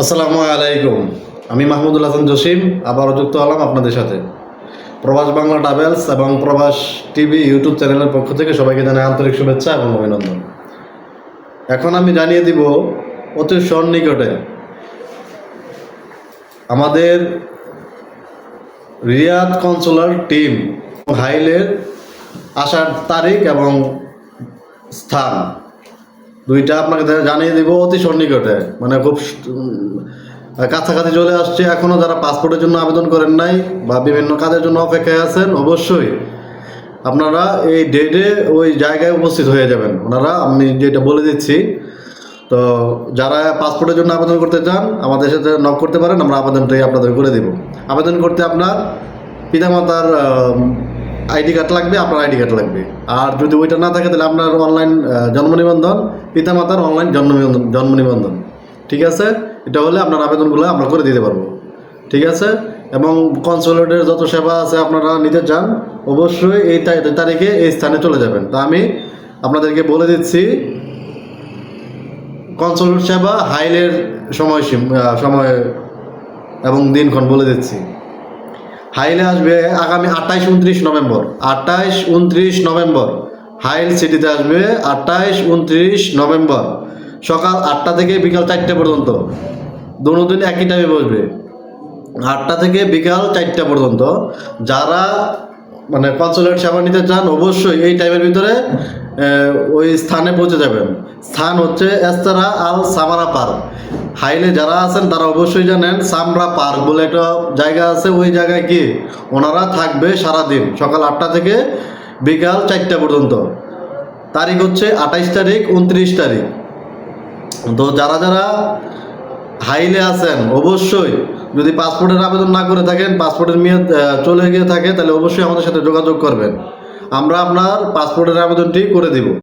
আসসালামু আলাইকুম। আমি মাহমুদুল হাসান জসিম, আবারও যুক্ত হলাম আপনাদের সাথে। প্রবাস বাংলা ট্রাভেলস এবং প্রবাস টিভি ইউটিউব চ্যানেলের পক্ষ থেকে সবাইকে জানাই আন্তরিক শুভেচ্ছা এবং অভিনন্দন। এখন আমি জানিয়ে দিব অতি সন্নিকটে আমাদের রিয়াদ কনসুলার টিম হাইলের আসার তারিখ এবং স্থান। দুইটা আপনাকে জানিয়ে দিব অতি সন্নিকটে। মানে খুব কাছাকাছি চলে আসছে এখনও যারা পাসপোর্টের জন্য আবেদন করেন নাই বা বিভিন্ন কাজের জন্য অপেক্ষায় আছেন, অবশ্যই আপনারা এই ডেটে ওই জায়গায় উপস্থিত হয়ে যাবেন। ওনারা, আমি যেটা বলে দিচ্ছি, তো যারা পাসপোর্টের জন্য আবেদন করতে চান, আমাদের সাথে নক করতে পারেন, আমরা আবেদনটাই আপনাদের করে দিব। আবেদন করতে আপনার পিতামাতার আইডি কার্ড লাগবে, আপনার আইডি কার্ড লাগবে। আর যদি ওইটা না থাকে, তাহলে আপনার অনলাইন জন্ম নিবন্ধন, পিতামাতার অনলাইন জন্ম নিবন্ধন জন্ম নিবন্ধন। ঠিক আছে? এটা হলে আপনার আবেদনগুলো আমরা করে দিতে পারব। ঠিক আছে? এবং কনসুলেটের যত সেবা আছে আপনারা নিতে চান, অবশ্যই এই তারিখে এই স্থানে চলে যাবেন। তা আমি আপনাদেরকে বলে দিচ্ছি কনসুলেট সেবা হাইলের সময় সীম- সময় এবং দিনক্ষণ বলে দিচ্ছি। হাইলে আসবে আগামী আঠাইশ উনত্রিশ নভেম্বর। আঠাইশ উনত্রিশ নভেম্বর। হাইল সিটিতে আসবে আঠাইশ উনত্রিশ নভেম্বর। সকাল আটটা থেকে বিকাল চারটে পর্যন্ত। দুদিন একই টাইমে বসবে। আটটা থেকে বিকাল চারটা পর্যন্ত। যারা মানে কনসুলেট সেবা নিতে চান, অবশ্যই এই টাইমের ভিতরে ওই স্থানে পৌঁছে যাবেন। স্থান হচ্ছে এস্তারা আল সামারা পার্ক। হাইলে যারা আছেন, তারা অবশ্যই জানেন সামরা পার্ক বলে একটা জায়গা আছে। ওই জায়গায় কি ওনারা থাকবে সারাদিন, সকাল আটটা থেকে বিকাল চারটা পর্যন্ত। তারিখ হচ্ছে আঠাইশ তারিখ, উনত্রিশ তারিখ। তো যারা যারা হাইলে আছেন, অবশ্যই যদি পাসপোর্টের আবেদন না করে থাকেন, পাসপোর্টের মেয়াদ চলে গিয়ে থাকে, তাহলে অবশ্যই আমাদের সাথে যোগাযোগ করবেন। আমরা আপনার পাসপোর্টের আবেদনটি করে দিব।